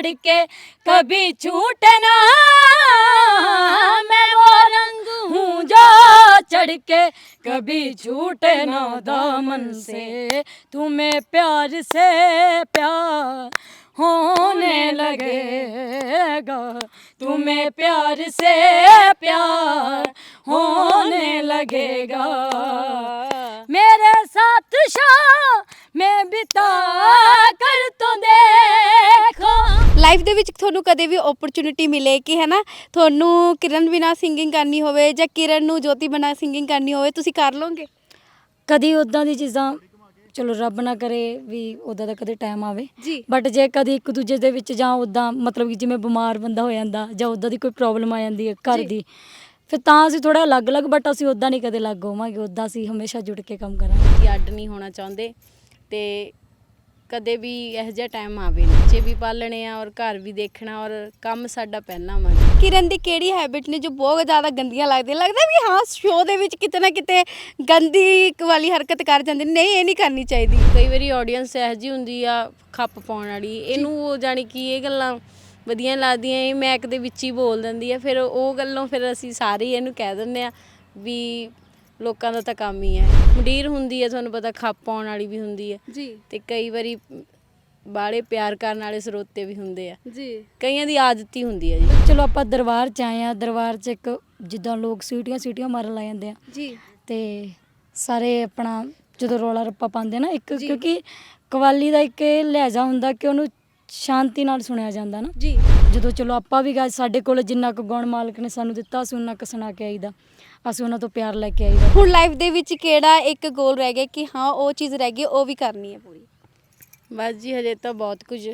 चढ़ के कभी छूटे ना। मैं वो रंग हूँ जो चढ़ के कभी छूटे ना दामन से। तुम्हें प्यार से प्यार होने लगेगा। तुम्हें प्यार से प्यार होने लगेगा। मेरे साथ शाह में बिता कर ਲਾਈਫ ਦੇ ਵਿੱਚ ਤੁਹਾਨੂੰ ਕਦੇ ਵੀ ਓਪਰਚ्युनिटी ਮਿਲੇ ਕਿ ਹੈਨਾ ਤੁਹਾਨੂੰ ਕਿਰਨ ਬਿਨਾ ਸਿੰਗਿੰਗ ਕਰਨੀ ਹੋਵੇ ਜਾਂ ਕਿਰਨ ਨੂੰ ਜੋਤੀ ਬਿਨਾ ਸਿੰਗਿੰਗ ਕਰਨੀ ਹੋਵੇ ਤੁਸੀਂ ਕਰ ਲਓਗੇ? ਕਦੀ ਉਦਾਂ ਦੀ ਚੀਜ਼ਾਂ ਚਲੋ ਰੱਬ ਨਾ ਕਰੇ ਵੀ ਉਦਾਂ ਦਾ ਕਦੇ ਟਾਈਮ ਆਵੇ। ਬਟ ਜੇ ਕਦੀ ਇੱਕ ਦੂਜੇ ਦੇ ਵਿੱਚ ਜਾਂ ਉਦਾਂ ਮਤਲਬ ਕਿ ਜਿਵੇਂ ਬਿਮਾਰ ਬੰਦਾ ਹੋ ਜਾਂਦਾ ਜਾਂ ਉਦਾਂ ਦੀ ਕੋਈ ਪ੍ਰੋਬਲਮ ਆ ਜਾਂਦੀ ਹੈ ਘਰ ਦੀ ਫਿਰ ਤਾਂ ਅਸੀਂ ਥੋੜਾ ਅਲੱਗ-ਅਲੱਗ ਬਟ ਅਸੀਂ ਉਦਾਂ ਨਹੀਂ ਕਦੇ ਅਲੱਗ ਹੋਵਾਂਗੇ। ਉਦਾਂ ਅਸੀਂ ਹਮੇਸ਼ਾ ਜੁੜ ਕੇ ਕੰਮ ਕਰਾਂਗੇ। ਕਿ ਅੱਡ ਨਹੀਂ ਹੋਣਾ ਚਾਹੁੰਦੇ ਤੇ ਕਦੇ ਵੀ ਇਹੋ ਜਿਹਾ ਟਾਈਮ ਆਵੇ ਨਹੀਂ ਬੱਚੇ ਵੀ ਪਾਲਣੇ ਆ ਔਰ ਘਰ ਵੀ ਦੇਖਣਾ ਔਰ ਕੰਮ ਸਾਡਾ ਪਹਿਲਾਂ ਵਾ। ਕਿਰਨ ਦੀ ਕਿਹੜੀ ਹੈਬਿਟ ਨੇ ਜੋ ਬਹੁਤ ਜ਼ਿਆਦਾ ਗੰਦੀਆਂ ਲੱਗਦੀਆਂ? ਲੱਗਦਾ ਵੀ ਹਾਂ ਸ਼ੋਅ ਦੇ ਵਿੱਚ ਕਿਤੇ ਨਾ ਕਿਤੇ ਗੰਦੀ ਵਾਲੀ ਹਰਕਤ ਕਰ ਜਾਂਦੇ ਨੇ। ਨਹੀਂ ਇਹ ਨਹੀਂ ਕਰਨੀ ਚਾਹੀਦੀ। ਕਈ ਵਾਰੀ ਆਡੀਅנס ਇਹੋ ਜਿਹੀ ਹੁੰਦੀ ਆ ਖੱਪ ਪਾਉਣ ਵਾਲੀ। ਇਹਨੂੰ ਉਹ ਜਾਣੀ ਕਿ ਇਹ ਗੱਲਾਂ ਵਧੀਆ ਲੱਗਦੀਆਂ ਇਹ ਮੈਕ ਦੇ ਵਿੱਚ ਹੀ ਬੋਲ ਦਿੰਦੀ ਆ। ਫਿਰ ਉਹ ਗੱਲੋਂ ਫਿਰ ਅਸੀਂ ਸਾਰੇ ਇਹਨੂੰ ਕਹਿ ਦਿੰਦੇ ਆ ਵੀ ਲੋਕਾਂ ਦਾ ਤਾਂ ਕੰਮ ਹੀ ਹੈ। ਮੁਡੀਰ ਹੁੰਦੀ ਹੈ ਤੁਹਾਨੂੰ ਪਤਾ ਖੱਪ ਪਾਉਣ ਵਾਲੀ ਵੀ ਹੁੰਦੀ ਹੈ। ਜੀ। ਤੇ ਕਈ ਵਾਰੀ ਬਾਲੇ ਪਿਆਰ ਕਰਨ ਵਾਲੇ ਸਰੋਤੇ ਵੀ ਹੁੰਦੇ ਆ। ਜੀ। ਕਈਆਂ ਦੀ ਆਦਤ ਹੀ ਹੁੰਦੀ ਹੈ ਜੀ। ਚਲੋ ਆਪਾਂ ਦਰਬਾਰ ਚ ਆਏ ਆ ਦਰਬਾਰ ਚ ਇੱਕ ਜਿੱਦਾਂ ਲੋਕ ਸੀਟੀਆਂ ਸੀਟੀਆਂ ਮਾਰਨ ਲੱਗ ਜਾਂਦੇ ਆ। ਜੀ। ਤੇ ਸਾਰੇ ਆਪਣਾ ਜਦੋਂ ਰੌਲਾ ਰੱਪਾ ਪਾਉਂਦੇ ਨਾ ਇੱਕ ਕਿਉਂਕਿ ਕਵਾਲੀ ਦਾ ਇੱਕ ਇਹ ਲਹਿਜਾ ਹੁੰਦਾ ਕਿ ਉਹਨੂੰ ਸ਼ਾਂਤੀ ਨਾਲ ਸੁਣਿਆ ਜਾਂਦਾ ਨਾ। ਜੀ। ਜਦੋਂ ਚਲੋ ਆਪਾਂ ਵੀ ਗਾ ਸਾਡੇ ਕੋਲ ਜਿੰਨਾ ਕੁ ਗੁਣ ਮਾਲਕ ਨੇ ਸਾਨੂੰ ਦਿੱਤਾ ਅਸੀਂ ਉਹਨਾਂ ਕੁ ਸੁਣਾ ਕੇ ਆਈਦਾ। ਅਸੀਂ ਉਹਨਾਂ ਤੋਂ ਪਿਆਰ ਲੈ ਕੇ ਆਈਦਾ ਹੁਣ ਲਾਈਫ ਦੇ ਵਿੱਚ ਕਿਹੜਾ ਇੱਕ ਗੋਲ ਰਹਿ ਗਿਆ ਕਿ ਹਾਂ ਉਹ ਚੀਜ਼ ਰਹਿ ਗਈ ਉਹ ਵੀ ਕਰਨੀ ਹੈ ਪੂਰੀ ਬਸ ਜੀ ਹਜੇ ਤਾਂ ਬਹੁਤ ਕੁਝ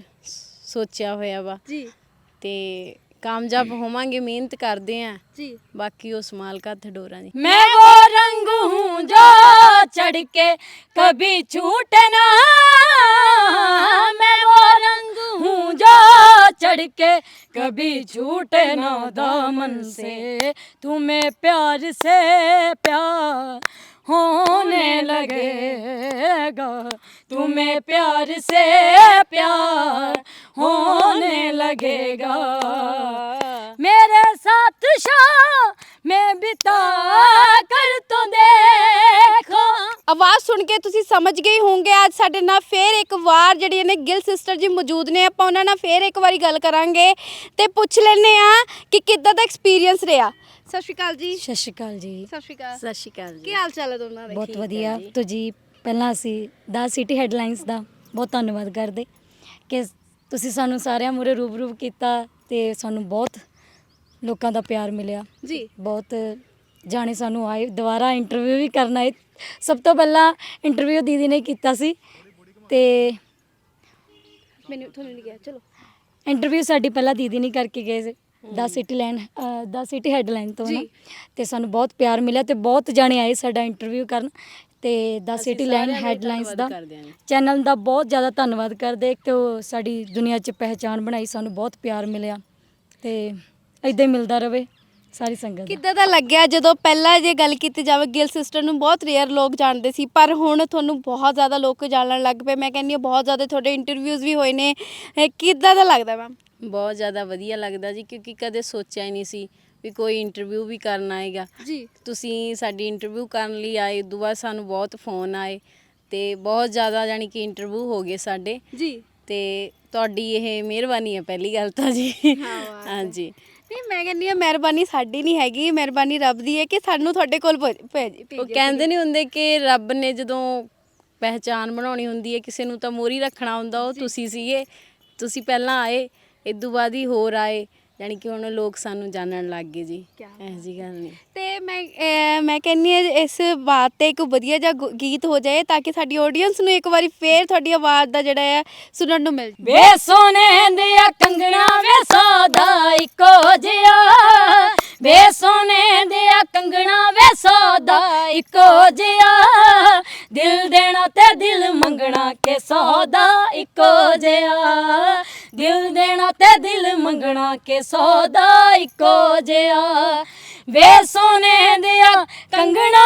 ਸੋਚਿਆ ਹੋਇਆ ਵਾ ਜੀ ਤੇ ਕਾਮਯਾਬ ਹੋਵਾਂਗੇ ਮਿਹਨਤ ਕਰਦੇ ਆਂ ਜੀ ਬਾਕੀ ਉਸ ਮਾਲਕ ਹੱਥ ਡੋਰਾਂ ਦੀ मैं वो रंग हूँ जो चढ़ के कभी छूटे ना मैं वो रंग हूँ जो चढ़ के कभी छूटे ना दामन से। तुम्हें प्यार से प्यार होने लगेगा। तुम्हें प्यार से प्यार होने लगेगा। मेरे साथ शाम में बिता कर तो देखो ਆਵਾਜ਼ ਸੁਣ ਕੇ ਤੁਸੀਂ ਸਮਝ ਗਏ ਹੋਵੋਗੇ ਅੱਜ ਸਾਡੇ ਨਾਲ ਫੇਰ ਇੱਕ ਵਾਰ ਜਿਹੜੀਆਂ ਨੇ ਗਿਲ ਸਿਸਟਰ ਜੀ ਮੌਜੂਦ ਨੇ ਆਪਾਂ ਉਹਨਾਂ ਨਾਲ ਫੇਰ ਇੱਕ ਵਾਰੀ ਗੱਲ ਕਰਾਂਗੇ ਤੇ ਪੁੱਛ ਲੈਨੇ ਆ ਕਿ ਕਿੱਦਾਂ ਦਾ ਐਕਸਪੀਰੀਅੰਸ ਰਿਹਾ। ਸਤਿ ਸ਼੍ਰੀ ਅਕਾਲ ਜੀ। ਸਤਿ ਸ਼੍ਰੀ ਅਕਾਲ ਜੀ। ਸਤਿ ਸ਼੍ਰੀ ਅਕਾਲ। ਸਤਿ ਸ਼੍ਰੀ ਅਕਾਲ ਕੀ ਜੀ ਹਾਲ ਚਾਲ ਹੈ ਦੋਨਾਂ ਦੇ? ਬਹੁਤ ਵਧੀਆ। ਤੋ ਜੀ ਪਹਿਲਾਂ ਅਸੀਂ ਦਾ ਸਿਟੀ ਹੈਡਲਾਈਨਸ ਦਾ ਬਹੁਤ ਧੰਨਵਾਦ ਕਰਦੇ ਕਿ ਤੁਸੀਂ ਸਾਨੂੰ ਸਾਰਿਆਂ ਮੂਰੇ ਰੂਬਰੂ ਕੀਤਾ ਤੇ ਸਾਨੂੰ ਬਹੁਤ ਲੋਕਾਂ ਦਾ ਪਿਆਰ ਮਿਲਿਆ। ਜੀ। ਬਹੁਤ ਜਾਣੇ ਸਾਨੂੰ ਆਏ ਦੁਬਾਰਾ ਇੰਟਰਵਿਊ ਵੀ ਕਰਨ ਆਏ ਸਭ ਤੋਂ ਪਹਿਲਾਂ ਇੰਟਰਵਿਊ ਦੀਦੀ ਨੇ ਕੀਤਾ ਸੀ ਤੇ ਮੈਨੂੰ ਤੁਹਾਨੂੰ ਨਹੀਂ ਗਿਆ ਚਲੋ। ਇੰਟਰਵਿਊ ਸਾਡੀ ਪਹਿਲਾਂ ਦੀਦੀ ਨੇ ਕਰਕੇ ਗਏ ਸੀ ਦਾ ਸਿਟੀ ਲਾਈਨ ਦਾ ਸਿਟੀ ਹੈਡਲਾਈਨ ਤੋਂ ਨਾ। ਤੇ ਸਾਨੂੰ ਬਹੁਤ ਪਿਆਰ ਮਿਲਿਆ ਤੇ ਬਹੁਤ ਜਾਣੇ ਆਏ ਸਾਡਾ ਇੰਟਰਵਿਊ ਕਰਨ ਤੇ ਦਾ ਸਿਟੀ ਲਾਈਨ ਹੈਡਲਾਈਨਸ ਦਾ। ਚੈਨਲ ਦਾ ਬਹੁਤ ਜ਼ਿਆਦਾ ਧੰਨਵਾਦ ਕਰਦੇ। ਕਿ ਉਹ ਸਾਡੀ ਦੁਨੀਆ 'ਚ ਪਹਿਚਾਣ ਬਣਾਈ ਸਾਨੂੰ ਬਹੁਤ ਪਿਆਰ ਮਿਲਿਆ ਤੇ ਇਦਾਂ ਹੀ ਮਿਲਦਾ ਰਵੇ ਸਾਰੀ ਸੰਗਤ ਦਾ। ਕਿੱਦਾਂ ਦਾ ਲੱਗਿਆ ਜਦੋਂ ਪਹਿਲਾਂ ਜੇ ਗੱਲ ਕੀਤੀ ਜਾਵੇ ਗਿਲ ਸਿਸਟਰ ਨੂੰ ਬਹੁਤ ਰੇਅਰ ਲੋਕ ਜਾਣਦੇ ਸੀ ਪਰ ਹੁਣ ਤੁਹਾਨੂੰ ਬਹੁਤ ਜ਼ਿਆਦਾ ਲੋਕ ਜਾਣਨ ਲੱਗ ਪਏ। ਮੈਂ ਕਹਿੰਦੀ ਹਾਂ ਬਹੁਤ ਜ਼ਿਆਦਾ ਤੁਹਾਡੇ ਇੰਟਰਵਿਊਜ਼ ਵੀ ਹੋਏ ਨੇ। ਇਹ ਕਿੱਦਾਂ ਦਾ ਲੱਗਦਾ ਮੈਮ? ਬਹੁਤ ਜ਼ਿਆਦਾ ਵਧੀਆ ਲੱਗਦਾ ਜੀ ਕਿਉਂਕਿ ਕਦੇ ਸੋਚਿਆ ਹੀ ਨਹੀਂ ਸੀ ਵੀ ਕੋਈ ਇੰਟਰਵਿਊ ਵੀ ਕਰਨ ਆਏਗਾ। ਜੀ। ਤੁਸੀਂ ਸਾਡੀ ਇੰਟਰਵਿਊ ਕਰਨ ਲਈ ਆਏ ਉਦੋਂ ਬਾਅਦ ਸਾਨੂੰ ਬਹੁਤ ਫੋਨ ਆਏ ਤੇ ਬਹੁਤ ਜ਼ਿਆਦਾ ਯਾਨੀ ਕਿ ਇੰਟਰਵਿਊ ਹੋ ਗਏ ਸਾਡੇ। ਜੀ। ਤੇ ਤੁਹਾਡੀ ਇਹ ਮਿਹਰਬਾਨੀ ਹੈ ਪਹਿਲੀ ਗੱਲ ਤਾਂ ਜੀ। ਹਾਂ ਬਾਤ ਹੈ। ਹਾਂਜੀ। ਨਹੀਂ ਮੈਂ ਕਹਿੰਦੀ ਹਾਂ ਮਿਹਰਬਾਨੀ ਸਾਡੀ ਨਹੀਂ ਹੈਗੀ। ਮਿਹਰਬਾਨੀ ਰੱਬ ਦੀ ਹੈ ਕਿ ਸਾਨੂੰ ਤੁਹਾਡੇ ਕੋਲ ਭੇਜ ਉਹ ਕਹਿੰਦੇ ਨਹੀਂ ਹੁੰਦੇ ਕਿ ਰੱਬ ਨੇ ਜਦੋਂ ਪਹਿਚਾਨ ਬਣਾਉਣੀ ਹੁੰਦੀ ਹੈ ਕਿਸੇ ਨੂੰ ਤਾਂ ਮੋਰੀ ਰੱਖਣਾ ਹੁੰਦਾ ਉਹ ਤੁਸੀਂ ਸੀਗੇ ਤੁਸੀਂ ਪਹਿਲਾਂ ਆਏ ਇਦੋਂ ਬਾਅਦ ਹੀ ਹੋਰ ਆਏ। ਯਾਨੀ ਕਿ ਹੁਣ ਲੋਕ ਸਾਨੂੰ ਜਾਣਨ ਲੱਗ ਗਏ ਜੀ। ਕਿਆ ਇਹੋ ਜੀ ਗੱਲ ਨਹੀਂ। ਤੇ ਮੈਂ ਅਹ ਮੈਂ ਕਹਿੰਨੀ ਹਾਂ ਇਸ ਬਾਤ ਤੇ ਇੱਕ ਵਧੀਆ ਜਿਹਾ ਗੁ- ਗੀਤ ਹੋ ਜਾਏ ਤਾਂ ਕਿ ਸਾਡੀ ਆਡੀਅנס ਨੂੰ ਇੱਕ ਵਾਰੀ ਫੇਰ ਤੁਹਾਡੀ ਆਵਾਜ਼ ਦਾ ਜਿਹੜਾ ਹੈ ਸੁਣਨ ਨੂੰ ਮਿਲ ਜਾਵੇ। ਵੇ ਸੋਨੇ ਦਿਆ ਕੰਗਣਾ ਵੇ ਸੌਦਾ ਇੱਕੋ ਜਿਹਾ। ਵੇ ਸੋਨੇ ਦਿਆ ਕੰਗਣਾ ਵੇ ਸੌਦਾ ਇੱਕੋ ਜਿਹਾ। ਦਿਲ ਦੇਣਾ ਤੇ ਦਿਲ ਮੰਗਣਾ ਕੇ ਸੌਦਾ ਇੱਕੋ ਜਿਹਾ। ਦਿਲ ਦੇਣਾ ਤੇ ਦਿਲ ਮੰਗਣਾ ਕੇ ਸੌਦਾ ਇੱਕੋ ਜਿਹਾ। ਵੇ ਸੋਨੇ ਦਿਆ ਕੰਗਣਾ।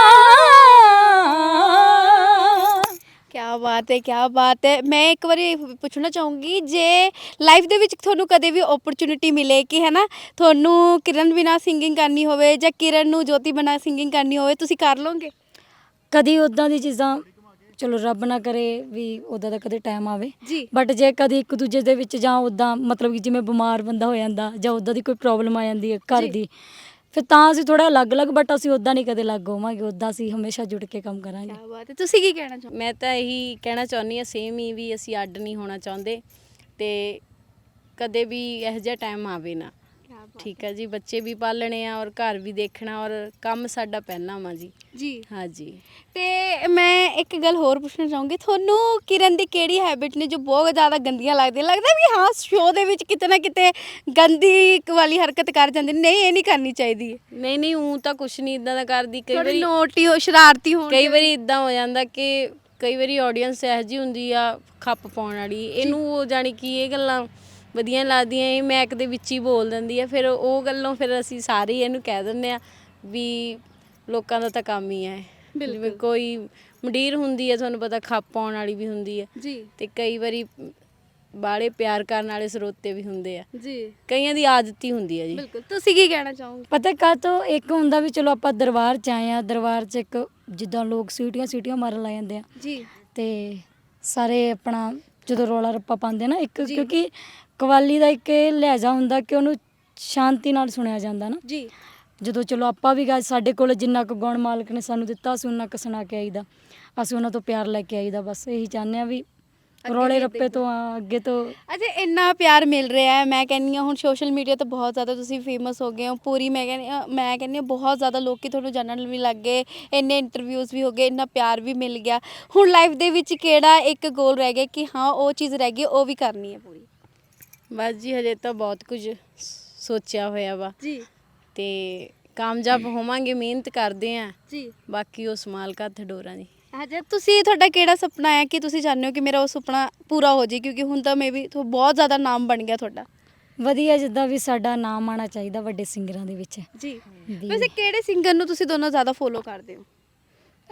ਕਿਆ ਬਾਤ ਹੈ ਕਿਆ ਬਾਤ ਹੈ। ਮੈਂ ਇੱਕ ਵਾਰੀ ਪੁੱਛਣਾ ਚਾਹੂੰਗੀ ਜੇ ਲਾਈਫ ਦੇ ਵਿੱਚ ਤੁਹਾਨੂੰ ਕਦੇ ਵੀ ਓਪਰਚ्युनिटी ਮਿਲੇ ਕਿ ਹੈਨਾ ਤੁਹਾਨੂੰ ਕਿਰਨ ਬਿਨਾ ਸਿੰਗਿੰਗ ਕਰਨੀ ਹੋਵੇ ਜਾਂ ਕਿਰਨ ਨੂੰ ਜੋਤੀ ਬਿਨਾ ਸਿੰਗਿੰਗ ਕਰਨੀ ਹੋਵੇ ਤੁਸੀਂ ਕਰ ਲਓਗੇ? ਕਦੀ ਉਦਾਂ ਦੀ ਚੀਜ਼ਾਂ ਚਲੋ ਰੱਬ ਨਾ ਕਰੇ ਵੀ ਉਦਾਂ ਦਾ ਕਦੇ ਟਾਈਮ ਆਵੇ। ਬਟ ਜੇ ਕਦੀ ਇੱਕ ਦੂਜੇ ਦੇ ਵਿੱਚ ਜਾਂ ਉਦਾਂ ਮਤਲਬ ਕਿ ਜਿਵੇਂ ਬਿਮਾਰ ਬੰਦਾ ਹੋ ਜਾਂਦਾ ਜਾਂ ਉਦਾਂ ਦੀ ਕੋਈ ਪ੍ਰੋਬਲਮ ਆ ਜਾਂਦੀ ਹੈ ਘਰ ਦੀ ਫਿਰ ਤਾਂ ਅਸੀਂ ਥੋੜਾ ਅਲੱਗ-ਅਲੱਗ ਬਟ ਅਸੀਂ ਉਦਾਂ ਨਹੀਂ ਕਦੇ ਲੱਗ ਹੋਵਾਂਗੇ ਉਦਾਂ ਅਸੀਂ ਹਮੇਸ਼ਾ ਜੁੜ ਕੇ ਕੰਮ ਕਰਾਂਗੇ। ਕਿਆ ਬਾਤ ਹੈ। ਤੁਸੀਂ ਕੀ ਕਹਿਣਾ ਚਾਹੋਗੇ? ਮੈਂ ਤਾਂ ਇਹੀ ਕਹਿਣਾ ਚਾਹੁੰਦੀ ਹਾਂ ਸੇਮ ਹੀ ਵੀ ਅਸੀਂ ਅੱਡ ਨਹੀਂ ਹੋਣਾ ਚਾਹੁੰਦੇ ਤੇ ਕਦੇ ਵੀ ਇਹੋ ਜਿਹਾ ਟਾਈਮ ਆਵੇ ਨਾ। ਠੀਕ ਹੈ ਜੀ ਬੱਚੇ ਵੀ ਪਾਲਣੇ ਆ ਔਰ ਘਰ ਵੀ ਦੇਖਣਾ ਔਰ ਕੰਮ ਸਾਡਾ ਪਹਿਲਾਂ ਵਾ ਜੀ। ਜੀ। ਹਾਂਜੀ ਤੇ ਮੈਂ ਇੱਕ ਗੱਲ ਹੋਰ ਪੁੱਛਣਾ ਚਾਹੂੰਗੀ ਤੁਹਾਨੂੰ ਕਿਰਨ ਦੀ ਕਿਹੜੀ ਹੈਬਿਟ ਨੇ ਜੋ ਬਹੁਤ ਜ਼ਿਆਦਾ ਗੰਦੀਆਂ ਲੱਗਦੀਆਂ? ਲੱਗਦਾ ਵੀ ਹਾਂ ਸ਼ੋਅ ਦੇ ਵਿੱਚ ਕਿਤੇ ਨਾ ਕਿਤੇ ਗੰਦੀ ਵਾਲੀ ਹਰਕਤ ਕਰ ਜਾਂਦੇ ਨੇ। ਨਹੀਂ ਇਹ ਨਹੀਂ ਕਰਨੀ ਚਾਹੀਦੀ। ਨਹੀਂ ਨਹੀਂ ਉਹ ਤਾਂ ਕੁਛ ਨਹੀਂ ਇਦਾਂ ਦਾ ਕਰਦੀ। ਕਈ ਥੋੜੀ ਵਾਰੀ ਨੋਟੀ ਹੋ ਸ਼ਰਾਰਤੀ ਹੋਣ। ਕਈ ਵਾਰੀ ਇਦਾਂ ਹੋ ਜਾਂਦਾ ਕਿ ਕਈ ਵਾਰੀ ਆਡੀਅנס ਇਹੋ ਜਿਹੀ ਹੁੰਦੀ ਆ ਖੱਪ ਪਾਉਣ ਵਾਲੀ। ਇਹਨੂੰ ਉਹ ਜਾਣੀ ਕਿ ਇਹ ਗੱਲਾਂ ਵਧੀਆ ਲੱਗਦੀਆਂ ਇਹ ਮੈਕ ਦੇ ਵਿੱਚ ਹੀ ਬੋਲ ਦਿੰਦੀ ਆ ਫਿਰ ਉਹ ਗੱਲੋਂ ਫਿਰ ਅਸੀਂ ਸਾਰੇ ਹੀ ਇਹਨੂੰ ਕਹਿ ਦਿੰਦੇ ਆ ਵੀ ਲੋਕਾਂ ਦਾ ਤਾਂ ਕੰਮ ਹੀ ਹੈ ਜਿਵੇਂ ਕੋਈ ਮੰਡੀਰ ਹੁੰਦੀ ਹੈ ਤੁਹਾਨੂੰ ਪਤਾ ਖੱਪ ਪਾਉਣ ਵਾਲੀ ਵੀ ਹੁੰਦੀ ਹੈ ਜੀ। ਤੇ ਕਈ ਵਾਰੀ ਬਾਲੇ ਪਿਆਰ ਕਰਨ ਵਾਲੇ ਸਰੋਤੇ ਵੀ ਹੁੰਦੇ ਆ। ਜੀ। ਕਈਆਂ ਦੀ ਆਦਤ ਹੀ ਹੁੰਦੀ ਹੈ ਜੀ। ਬਿਲਕੁਲ। ਤੁਸੀਂ ਕੀ ਕਹਿਣਾ ਚਾਹੋਗੇ? ਪਤਾ ਕਾ ਤੋਂ? ਇੱਕ ਹੁੰਦਾ ਵੀ ਚਲੋ ਆਪਾਂ ਦਰਬਾਰ ਚ ਆਏ ਆ ਦਰਬਾਰ ਚ ਇੱਕ ਜਿੱਦਾਂ ਲੋਕ ਸੀਟੀਆਂ ਸੀਟੀਆਂ ਮਾਰਨ ਲੱਗ ਜਾਂਦੇ ਆ। ਜੀ। ਤੇ ਸਾਰੇ ਆਪਣਾ ਜਦੋਂ ਰੌਲਾ ਰੱਪਾ ਪਾਉਂਦੇ ਨਾ ਇੱਕ ਕਿਉਂਕਿ ਕਵਾਲੀ ਦਾ ਇੱਕ ਇਹ ਲਹਿਜਾ ਹੁੰਦਾ ਕਿ ਉਹਨੂੰ ਸ਼ਾਂਤੀ ਨਾਲ ਸੁਣਿਆ ਜਾਂਦਾ ਨਾ। ਜੀ। ਜਦੋਂ ਚਲੋ ਆਪਾਂ ਵੀ ਗਾ ਸਾਡੇ ਕੋਲ ਜਿੰਨਾ ਕੁ ਗੁਣ ਮਾਲਕ ਨੇ ਸਾਨੂੰ ਦਿੱਤਾ ਅਸੀਂ ਉਹਨਾਂ ਕੁ ਸੁਣਾ ਕੇ ਆਈਦਾ। ਅਸੀਂ ਉਹਨਾਂ ਤੋਂ ਪਿਆਰ ਲੈ ਕੇ ਆਈਦਾ ਬਸ ਇਹੀ ਚਾਹੁੰਦੇ ਆ ਵੀ ਰੌਲੇ ਰੱਪੇ ਤੋਂ ਆ, ਅੱਗੇ ਤੋਂ ਅੱਛਾ ਇੰਨਾ ਪਿਆਰ ਮਿਲ ਰਿਹਾ ਹੈ। ਮੈਂ ਕਹਿੰਨੀ ਆ ਹੁਣ ਸੋਸ਼ਲ ਮੀਡੀਆ ਤੇ ਬਹੁਤ ਜ਼ਿਆਦਾ ਤੁਸੀਂ ਫੇਮਸ ਹੋ ਗਏ ਹੋ। ਪੂਰੀ ਮੈਂ ਕਹਿੰਨੀ ਹਾਂ ਮੈਂ ਕਹਿੰਨੀ ਹਾਂ ਬਹੁਤ ਜ਼ਿਆਦਾ ਲੋਕੀ ਤੁਹਾਨੂੰ ਜਾਣਨ ਵੀ ਲੱਗ ਗਏ। ਇੰਨੇ ਇੰਟਰਵਿਊਜ਼ ਵੀ ਹੋ ਗਏ ਇੰਨਾ ਪਿਆਰ ਵੀ ਮਿਲ ਗਿਆ। ਹੁਣ ਲਾਈਫ ਦੇ ਵਿੱਚ ਕਿਹੜਾ ਇੱਕ ਗੋਲ ਰਹਿ ਗਿਆ ਕਿ ਹਾਂ ਉਹ ਚੀਜ਼ ਰਹਿ ਗਈ ਉਹ ਵੀ ਕਰਨੀ ਹੈ ਪੂਰੀ। ਬਸ ਜੀ ਹਜੇ ਤਾਂ ਬਹੁਤ ਕੁਝ ਸੋਚਿਆ ਹੋਇਆ ਵਾ। ਜੀ। ਤੇ ਕਾਮਯਾਬ ਹੋਵਾਂਗੇ ਮਿਹਨਤ ਕਰਦੇ ਆਂ। ਜੀ। ਬਾਕੀ ਉਸ ਮਾਲਕ ਹੱਥ ਡੋਰਾਂ ਜੀ ਅੱਛਾ ਤੁਸੀਂ ਤੁਹਾਡਾ ਕਿਹੜਾ ਸੁਪਨਾ ਹੈ ਕਿ ਤੁਸੀਂ ਚਾਹੁੰਦੇ ਹੋ ਕਿ ਮੇਰਾ ਉਹ ਸੁਪਨਾ ਪੂਰਾ ਹੋ ਜੇ ਕਿਉਂਕਿ ਹੁਣ ਤਾਂ ਮੇ ਵੀ ਬਹੁਤ ਜ਼ਿਆਦਾ ਨਾਮ ਬਣ ਗਿਆ ਤੁਹਾਡਾ। ਵਧੀਆ ਜਿੱਦਾਂ ਵੀ ਸਾਡਾ ਨਾਮ ਆਣਾ ਚਾਹੀਦਾ ਵੱਡੇ ਸਿੰਗਰਾਂ ਦੇ ਵਿੱਚ। ਜੀ। ਵੀ ਵੈਸੇ ਕਿਹੜੇ ਸਿੰਗਰ ਨੂੰ ਤੁਸੀਂ ਦੋਨੋਂ ਜ਼ਿਆਦਾ ਫੋਲੋ ਕਰਦੇ ਹੋ?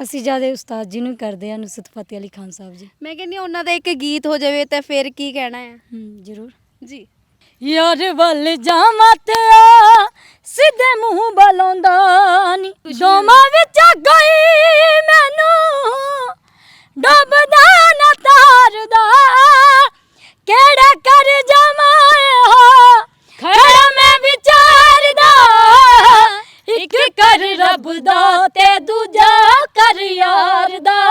ਅਸੀਂ ਜ਼ਿਆਦਾ ਉਸਤਾਦ ਜੀ ਨੂੰ ਹੀ ਕਰਦੇ ਆ ਨੁਸਰਤ ਫਤਿਹ ਅਲੀ ਖਾਨ ਸਾਹਿਬ ਜੀ। ਮੈਂ ਕਹਿੰਨੀ ਹਾਂ ਉਹਨਾਂ ਦਾ ਇੱਕ ਗੀਤ ਹੋ ਜਾਵੇ ਤਾਂ ਫਿਰ ਕੀ ਕਹਿਣਾ ਹੈ? ਹੂੰ ਜ਼ਰੂਰ। ਜੀ। ਯਾਰ ਵੱਲ ਜਾਵਾਂ ਤੇ ਆ ਸਿੱਧੇ ਮੂੰਹ ਬਲਾਉਂਦਾ ਨੀ ਦੋਵਾਂ ਵਿੱਚ ਗਈ ਮੈਨੂੰ। ਡੁੱਬਦਾ ਨਾ ਤਾਰਦਾ। ਕਿਹੜਾ ਕਰ ਜਾਵਾਂ ਇਹੋ? ਖੜਾ ਮੈਂ ਵਿਚਾਰਦਾ। ਇੱਕ ਕਰ ਰੱਬ ਦਾ ਤੇ ਦੂਜਾ ਕਰ ਯਾਰ ਦਾ।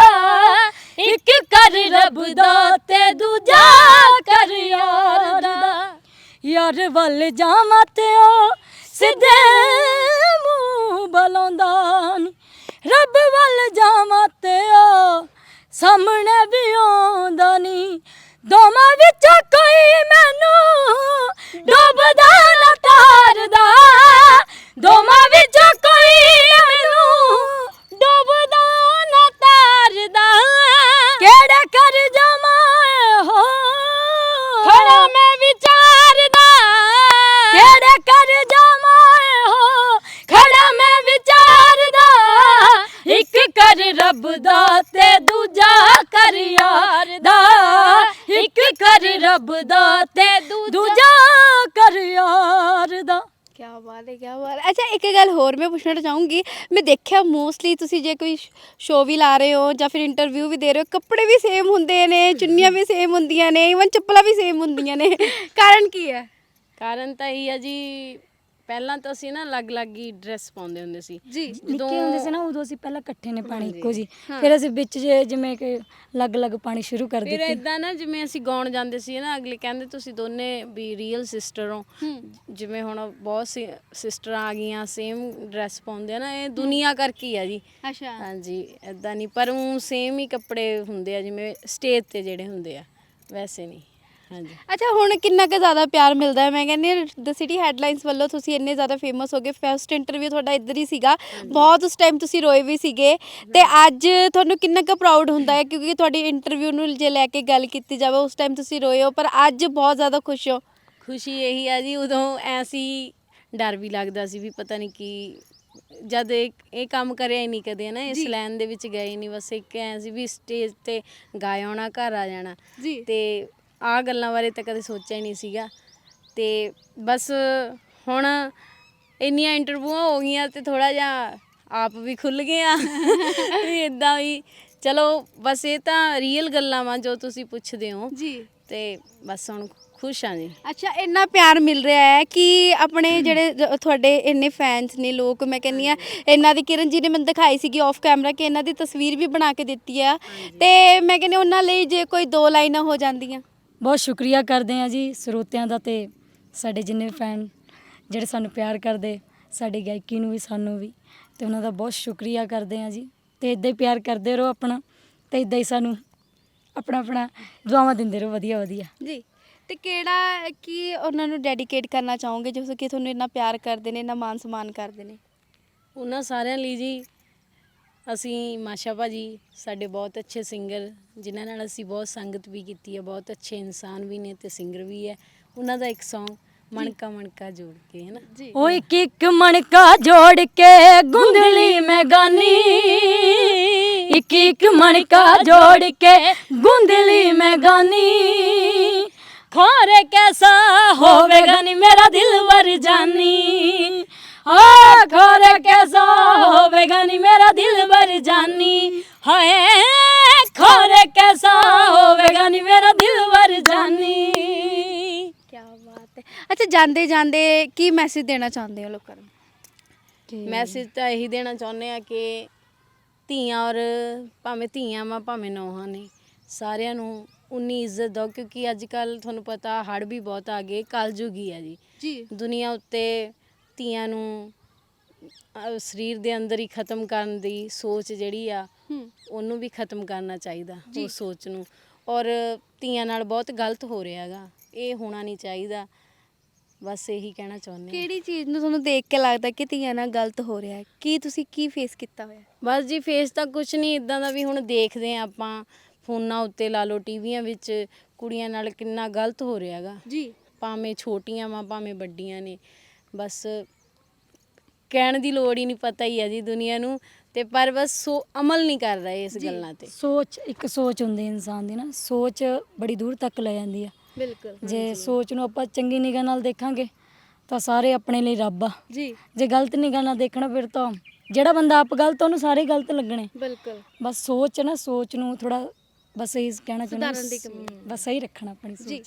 ਇੱਕ ਕਰ ਰੱਬ ਦਾ ਤੇ ਦੂਜਾ ਯਾਰ ਵੱਲ ਜਾਵਾਂ ਤੇ ਉਹ ਸਿੱਧੇ ਮੂੰਹ ਬਲਾਉਂਦਾ ਨੀ। ਰੱਬ ਵੱਲ ਜਾਵਾਂ ਤੇ ਉਹ ਸਾਹਮਣੇ ਵੀ ਆਉਂਦਾ ਨੀ। ਦੋਵਾਂ ਵਿੱਚੋਂ ਕੋਈ ਮੈਨੂੰ ਡੁੱਬਦਾ ਨਾ ਤਾਰਦਾ। ਦੋਵਾਂ ਵਿੱਚੋਂ ਕੋਈ ਦੂਜਾ ਕਰ ਯਾਰ ਦਾ। ਕੀ ਬਾਤ ਹੈ ਕੀ ਬਾਤ ਹੈ। ਅੱਛਾ ਇੱਕ ਗੱਲ ਹੋਰ ਮੈਂ ਪੁੱਛਣਾ ਚਾਹੂੰਗੀ। ਮੈਂ ਦੇਖਿਆ ਮੋਸਟਲੀ ਤੁਸੀਂ ਜੇ ਕੋਈ ਸ਼ੋਅ ਵੀ ਲਾ ਰਹੇ ਹੋ ਜਾਂ ਫਿਰ ਇੰਟਰਵਿਊ ਵੀ ਦੇ ਰਹੇ ਹੋ ਕੱਪੜੇ ਵੀ ਸੇਮ ਹੁੰਦੇ ਨੇ ਚੁੰਨੀਆਂ ਵੀ ਸੇਮ ਹੁੰਦੀਆਂ ਨੇ ਇਵਨ ਚੱਪਲਾਂ ਵੀ ਸੇਮ ਹੁੰਦੀਆਂ ਨੇ। ਕਾਰਨ ਕੀ ਹੈ? ਕਾਰਨ ਤਾਂ ਇਹ ਆ ਜੀ ਪਹਿਲਾਂ ਤਾਂ ਅਸੀਂ ਨਾ ਅਲੱਗ-ਅਲੱਗ ਹੀ ਡਰੈਸ ਪਾਉਂਦੇ ਹੁੰਦੇ ਸੀ। ਜੀ। ਨਿੱਕੇ ਹੁੰਦੇ ਸੀ ਨਾ ਉਦੋਂ ਅਸੀਂ ਪਹਿਲਾਂ ਇਕੱਠੇ ਨੇ ਪਾਣੀ ਇੱਕੋ ਜੀ ਫਿਰ ਅਸੀਂ ਵਿੱਚ ਜੇ ਜਿਵੇਂ ਕਿ ਅਲੱਗ-ਅਲੱਗ ਪਾਣੀ ਸ਼ੁਰੂ ਕਰ ਫਿਰ ਦਿੱਤੇ। ਇਦਾਂ ਨਾ ਜਿਵੇਂ ਅਸੀਂ ਗਾਉਣ ਜਾਂਦੇ ਸੀ ਨਾ ਅਗਲੇ ਕਹਿੰਦੇ ਤੁਸੀਂ ਦੋਨੇ ਵੀ ਰੀਅਲ ਸਿਸਟਰ ਹੋ। ਜਿਵੇਂ ਹੁਣ ਬਹੁਤ ਸਿਸਟਰਾਂ ਆ ਗਈਆਂ ਸੇਮ ਡਰੈਸ ਪਾਉਂਦੇ ਆ ਨਾ ਇਹ ਦੁਨੀਆ ਕਰਕੇ ਹੀ ਆ ਜੀ। ਅੱਛਾ। ਹਾਂਜੀ ਇਦਾਂ ਨਹੀਂ ਪਰ ਉਹ ਸੇਮ ਹੀ ਕੱਪੜੇ ਹੁੰਦੇ ਆ ਜਿਵੇਂ ਸਟੇਜ ਤੇ ਜਿਹੜੇ ਹੁੰਦੇ ਆ ਵੈਸੇ ਨਹੀਂ। ਹਾਂਜੀ। ਅੱਛਾ ਹੁਣ ਕਿੰਨਾ ਕੁ ਜ਼ਿਆਦਾ ਪਿਆਰ ਮਿਲਦਾ ਹੈ? ਮੈਂ ਕਹਿੰਦੀ ਦ ਸਿਟੀ ਹੈਡਲਾਈਨਸ ਵੱਲੋਂ ਤੁਸੀਂ ਇੰਨੇ ਜ਼ਿਆਦਾ ਫੇਮਸ ਹੋ ਗਏ। ਫਰਸਟ ਇੰਟਰਵਿਊ ਤੁਹਾਡਾ ਇੱਧਰ ਹੀ ਸੀਗਾ। ਬਹੁਤ ਉਸ ਟਾਈਮ ਤੁਸੀਂ ਰੋਏ ਵੀ ਸੀਗੇ। ਤੇ ਅੱਜ ਤੁਹਾਨੂੰ ਕਿੰਨਾ ਕੁ ਪ੍ਰਾਊਡ ਹੁੰਦਾ ਹੈ? ਕਿਉਂਕਿ ਤੁਹਾਡੀ ਇੰਟਰਵਿਊ ਨੂੰ ਜੇ ਲੈ ਕੇ ਗੱਲ ਕੀਤੀ ਜਾਵੇ ਉਸ ਟਾਈਮ ਤੁਸੀਂ ਰੋਏ ਹੋ ਪਰ ਅੱਜ ਬਹੁਤ ਜ਼ਿਆਦਾ ਖੁਸ਼ ਹੋ। ਖੁਸ਼ੀ ਇਹੀ ਆ ਜੀ ਉਦੋਂ ਐਸੀ ਡਰ ਵੀ ਲੱਗਦਾ ਸੀ ਵੀ ਪਤਾ ਨਹੀਂ ਕੀ ਜਦ ਇਹ ਇਹ ਕੰਮ ਕਰਿਆ ਹੀ ਨਹੀਂ ਕਦੇ ਨਾ ਇਸ ਲਾਈਨ ਦੇ ਵਿੱਚ ਗਏ ਨਹੀਂ ਬਸ ਇੱਕ ਐ ਸੀ ਵੀ ਸਟੇਜ ਤੇ ਗਾ ਆਉਣਾ ਘਰ ਆ ਜਾਣਾ। ਜੀ। ਤੇ ਆ ਗੱਲਾਂ ਬਾਰੇ ਤਾਂ ਕਦੇ ਸੋਚਿਆ ਹੀ ਨਹੀਂ ਸੀਗਾ। ਤੇ ਬਸ ਹੁਣ ਇੰਨੀਆਂ ਇੰਟਰਵਿਊਆਂ ਹੋ ਗਈਆਂ ਤੇ ਥੋੜਾ ਜਿਹਾ ਆਪ ਵੀ ਖੁੱਲ ਗਏ ਆ ਵੀ ਇਦਾਂ ਵੀ ਚਲੋ ਬਸ ਇਹ ਤਾਂ ਰੀਅਲ ਗੱਲਾਂ ਵਾਂ ਜੋ ਤੁਸੀਂ ਪੁੱਛਦੇ ਹੋ। ਜੀ। ਤੇ ਬਸ ਹੁਣ ਖੁਸ਼ ਆ ਜੀ। ਅੱਛਾ ਇੰਨਾ ਪਿਆਰ ਮਿਲ ਰਿਹਾ ਹੈ ਕਿ ਆਪਣੇ ਜਿਹੜੇ ਜ- ਤੁਹਾਡੇ ਇੰਨੇ ਫੈਨਸ ਨੇ ਲੋਕ ਮੈਂ ਕਹਿੰਨੀ ਆ ਇਹਨਾਂ ਦੀ ਕਿਰਨ ਜੀ ਨੇ ਮੈਨੂੰ ਦਿਖਾਈ ਸੀਗੀ ਆਫ ਕੈਮਰਾ ਕਿ ਇਹਨਾਂ ਦੀ ਤਸਵੀਰ ਵੀ ਬਣਾ ਕੇ ਦਿੱਤੀ ਆ। ਤੇ ਮੈਂ ਕਹਿੰਨੀ ਉਹਨਾਂ ਲਈ ਜੇ ਕੋਈ ਦੋ ਲਾਈਨਾਂ ਹੋ ਜਾਂਦੀਆਂ। ਬਹੁਤ ਸ਼ੁਕਰੀਆ ਕਰਦੇ ਆ ਜੀ ਸਰੋਤਿਆਂ ਦਾ ਤੇ ਸਾਡੇ ਜਿੰਨੇ ਫੈਨ ਜਿਹੜੇ ਸਾਨੂੰ ਪਿਆਰ ਕਰਦੇ ਸਾਡੀ ਗਾਇਕੀ ਨੂੰ ਵੀ ਸਾਨੂੰ ਵੀ ਤੇ ਉਹਨਾਂ ਦਾ ਬਹੁਤ ਸ਼ੁਕਰੀਆ ਕਰਦੇ ਆ ਜੀ ਤੇ ਇਦਾਂ ਹੀ ਪਿਆਰ ਕਰਦੇ ਰਹੋ ਆਪਣਾ ਤੇ ਇਦਾਂ ਹੀ ਸਾਨੂੰ ਆਪਣਾ ਆਪਣਾ ਦੁਆਵਾਂ ਦਿੰਦੇ ਰਹੋ ਵਧੀਆ ਵਧੀਆ। ਜੀ ਤੇ ਕਿਹੜਾ ਕੀ ਉਹਨਾਂ ਨੂੰ ਡੈਡੀਕੇਟ ਕਰਨਾ ਚਾਹੋਗੇ? ਜਿਸ ਕਿ ਤੁਹਾਨੂੰ ਇੰਨਾ ਪਿਆਰ ਕਰਦੇ ਨੇ ਇੰਨਾ ਮਾਨ ਸਨਮਾਨ ਕਰਦੇ ਨੇ? ਉਹਨਾਂ ਸਾਰਿਆਂ ਲਈ ਜੀ ਅਸੀਂ ਮਾਸ਼ਾ ਭਾਜੀ ਸਾਡੇ ਬਹੁਤ ਅੱਛੇ ਸਿੰਗਰ ਜਿਨ੍ਹਾਂ ਨਾਲ ਅਸੀਂ ਬਹੁਤ ਸੰਗਤ ਵੀ ਕੀਤੀ ਹੈ ਬਹੁਤ ਅੱਛੇ ਇਨਸਾਨ ਵੀ ਨੇ ਤੇ ਸਿੰਗਰ ਵੀ ਹੈ। ਉਹਨਾਂ ਦਾ ਇੱਕ Song ਮਣਕਾ ਮਣਕਾ ਜੋੜ ਕੇ ਹੈ ਨਾ? ਉਹ ਇੱਕ ਇੱਕ ਮਣਕਾ ਜੋੜ ਕੇ ਗੁੰਦਲੀ ਮੈਂ ਗਾਨੀ ਇੱਕ ਇੱਕ ਮਣਕਾ ਜੋੜ ਕੇ ਗੁੰਦਲੀ ਮੈਂ ਗਾਨੀ ਖੋਰੇ ਕੈਸਾ ਹੋਵੇਗਾ ਨੀ ਮੇਰਾ ਦਿਲ ਵਰ ਜਾਨੀ ਆ ਖੋਰੇ ਕੈਸਾ ਹੋਵੇਗਾ ਨੀ ਮੇਰਾ ਦਿਲ ਵਰ ਜਾਨੀ ਹਾਏ ਖੋਰੇ ਕੈਸਾ ਹੋਵੇਗਾ ਨੀ ਮੇਰਾ ਦਿਲ ਵਰ ਜਾਨੀ ਕੀ ਬਾਤ ਹੈ ਅੱਛਾ ਜਾਂਦੇ ਜਾਂਦੇ ਕੀ ਮੈਸੇਜ ਦੇਣਾ ਚਾਹੁੰਦੇ ਹੋ ਲੋਕਾਂ ਨੂੰ ਮੈਸੇਜ ਤਾਂ ਇਹੀ ਦੇਣਾ ਚਾਹੁੰਦੇ ਆ ਕਿ ਧੀਆਂ ਔਰ ਭਾਵੇਂ ਧੀਆਂ ਵਾ ਭਾਵੇਂ ਨੌਹਾਂ ਨੇ ਸਾਰਿਆਂ ਨੂੰ ਉਨੀ ਇੱਜ਼ਤ ਦਿਓ ਕਿਉਂਕਿ ਅੱਜ ਕੱਲ ਤੁਹਾਨੂੰ ਪਤਾ ਹੜ ਵੀ ਬਹੁਤ ਆ ਗਏ ਕਲਯੁਗ ਹੀ ਆ ਜੀ ਜੀ ਦੁਨੀਆ ਉੱਤੇ ਧੀਆਂ ਨੂੰ ਅਹ, ਸਰੀਰ ਦੇ ਅੰਦਰ ਹੀ ਖਤਮ ਕਰਨ ਦੀ ਸੋਚ ਜਿਹੜੀ ਆ ਹੂੰ। ਉਹਨੂੰ ਵੀ ਖਤਮ ਕਰਨਾ ਚਾਹੀਦਾ ਜੀ। ਉਹ ਸੋਚ ਨੂੰ। ਔਰ ਧੀਆਂ ਨਾਲ ਬਹੁਤ ਗਲਤ ਹੋ ਰਿਹਾ ਹੈਗਾ ਇਹ ਹੋਣਾ ਨਹੀਂ ਚਾਹੀਦਾ। ਬਸ ਇਹੀ ਕਹਿਣਾ ਚਾਹੁੰਦੇ ਹਾਂ। ਕਿਹੜੀ ਚੀਜ਼ ਨੂੰ ਤੁਹਾਨੂੰ ਦੇਖ ਕੇ ਲੱਗਦਾ ਕਿ ਧੀਆਂ ਨਾਲ ਗਲਤ ਹੋ ਰਿਹਾ ਹੈ? ਕੀ ਤੁਸੀਂ ਕੀ ਫੇਸ ਕੀਤਾ ਹੋਇਆ ਬਸ ਜੀ ਫੇਸ ਤਾਂ ਕੁਝ ਨਹੀਂ ਇਦਾਂ ਦਾ ਵੀ ਹੁਣ ਦੇਖਦੇ ਆ ਆਪਾਂ। ਫੋਨਾਂ ਉੱਤੇ ਲਾ ਲਓ ਟੀਵੀਆਂ ਵਿੱਚ ਕੁੜੀਆਂ ਨਾਲ ਕਿੰਨਾ ਗਲਤ ਹੋ ਰਿਹਾ ਹੈਗਾ। ਜੀ। ਭਾਵੇਂ ਛੋਟੀਆਂ ਵਾ ਭਾਵੇਂ ਵੱਡੀਆਂ ਨੇ। ਬਸ ਕਹਿਣ ਦੀ ਲੋੜ ਹੀ ਨਹੀਂ ਪਤਾ ਹੀ ਆ ਜੀ ਦੁਨੀਆ ਨੂੰ ਤੇ ਪਰ ਬਸ ਸੋ ਅਮਲ ਨਹੀਂ ਕਰ ਰਹੇ ਇਸ ਜੀ। ਗੱਲਾਂ ਤੇ। ਸੋਚ ਇੱਕ ਸੋਚ ਹੁੰਦੀ ਇਨਸਾਨ ਦੀ ਨਾ ਸੋਚ ਬੜੀ ਦੂਰ ਤੱਕ ਲੈ ਜਾਂਦੀ ਆ। ਬਿਲਕੁਲ ਜੇ ਸੋਚ ਨੂੰ ਆਪਾਂ ਚੰਗੀ ਨਿਗਾਹ ਨਾਲ ਦੇਖਾਂਗੇ ਤਾਂ ਸਾਰੇ ਆਪਣੇ ਲਈ ਰੱਬ ਆ। ਜੀ। ਜੇ ਗਲਤ ਨਿਗਾਹ ਨਾਲ ਦੇਖਣਾ ਫਿਰ ਤਾਂ ਜਿਹੜਾ ਬੰਦਾ ਆਪ ਗਲਤ ਉਹਨੂੰ ਸਾਰੇ ਗਲਤ ਲੱਗਣੇ। ਬਿਲਕੁਲ। ਬਸ ਸੋਚ ਨਾ ਸੋਚ ਨੂੰ ਥੋੜਾ ਬਸ ਇਹ ਕਹਿਣਾ ਚਾਹੁੰਦਾ ਸੁਧਾਰਨ ਦੀ ਕਮੀ। ਬਸ ਸਹੀ ਰੱਖਣਾ ਆਪਣੀ ਜੀ। ਸੋਚ